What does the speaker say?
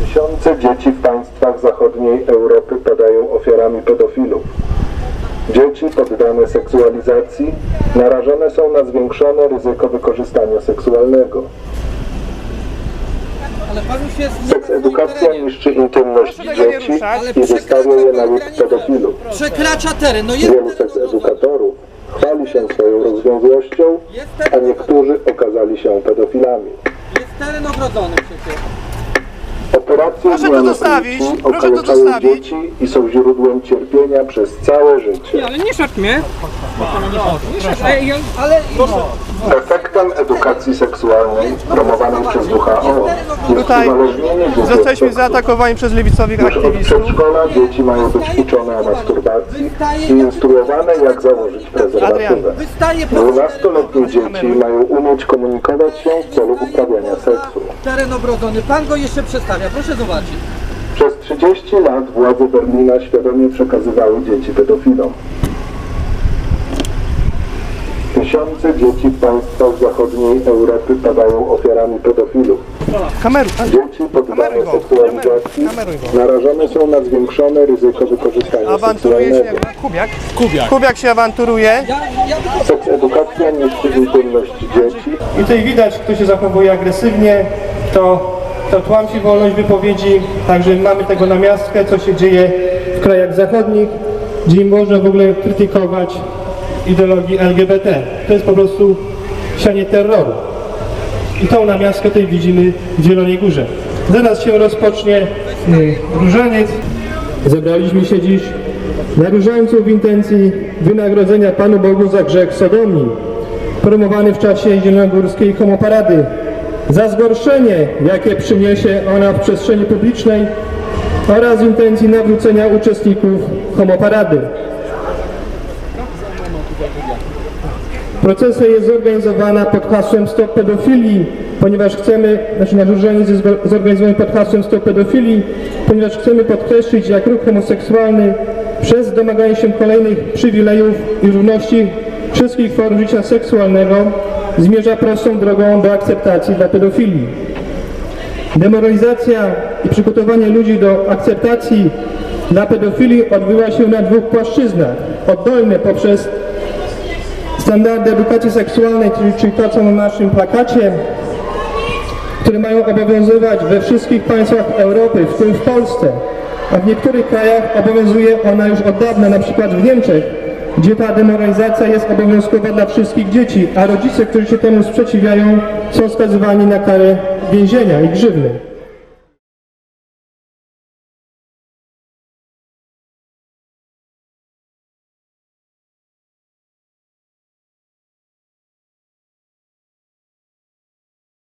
Tysiące dzieci w państwach zachodniej Europy padają ofiarami pedofilów. Dzieci poddane seksualizacji narażone są na zwiększone ryzyko wykorzystania seksualnego. Seks edukacja niszczy intymność dzieci i wystawia je na łód pedofilów. Przekracza teren, no Wielu teren ogrodzony. seksedukatorów chwali się swoją rozwiązłością, a niektórzy okazali się pedofilami. Jest teren ogrodzony przecież. Operacje Proszę to zostawić, proszę to zostawić. dzieci i są źródłem cierpienia przez całe życie. Ale nie szarp mnie. Ale Efektem edukacji seksualnej promowanej przez WHO jest Tutaj uzależnienie dzieci od Zostaliśmy seksu. zaatakowani przez lewicowych Już od aktywistów. przedszkola dzieci mają być uczone o masturbacji i instruowane jak założyć prezerwatywę. wystaje 12-letnie dzieci mają umieć komunikować się w celu uprawiania seksu. teren ogrodzony. Pan go jeszcze przedstawia, proszę zobaczyć. Przez 30 lat władze Berlina świadomie przekazywały dzieci pedofilom. Tysiące dzieci w państwach zachodniej Europy padają ofiarami pedofilów. Kameru, Dzieci poddane seksualizacji narażone są na zwiększone ryzyko wykorzystania awanturuje się seksualnego. jak Kubiak. Kubiak. Kubiak się awanturuje. Seks edukacja niszczy intymność dzieci I tutaj widać, kto się zachowuje agresywnie, to, to tłamsi wolność wypowiedzi, także mamy tego namiastkę, co się dzieje w krajach zachodnich, gdzie można w ogóle krytykować ideologii LGBT. To jest po prostu sianie terroru. I tą namiastkę tutaj widzimy w Zielonej Górze. Zaraz się rozpocznie y, różaniec. Zebraliśmy się dziś na różańcu w intencji wynagrodzenia Panu Bogu za grzech sodomii, promowany w czasie zielonogórskiej homoparady, za zgorszenie, jakie przyniesie ona w przestrzeni publicznej oraz intencji nawrócenia uczestników homoparady. Procesja jest zorganizowana pod hasłem Stop Pedofilii, ponieważ chcemy, znaczy nasz różaniec jest zorganizowany pod hasłem Stop Pedofilii, ponieważ chcemy podkreślić, jak ruch homoseksualny przez domaganie się kolejnych przywilejów i równości wszystkich form życia seksualnego zmierza prostą drogą do akceptacji dla pedofilii. Demoralizacja i przygotowanie ludzi do akceptacji dla pedofilii odbywa się na dwóch płaszczyznach. Oddolne poprzez standardy edukacji seksualnej, czyli, to, co na naszym plakacie, które mają obowiązywać we wszystkich państwach Europy, w tym w Polsce, a w niektórych krajach obowiązuje ona już od dawna, na przykład w Niemczech, gdzie ta demoralizacja jest obowiązkowa dla wszystkich dzieci, a rodzice, którzy się temu sprzeciwiają, są skazywani na karę więzienia i grzywny.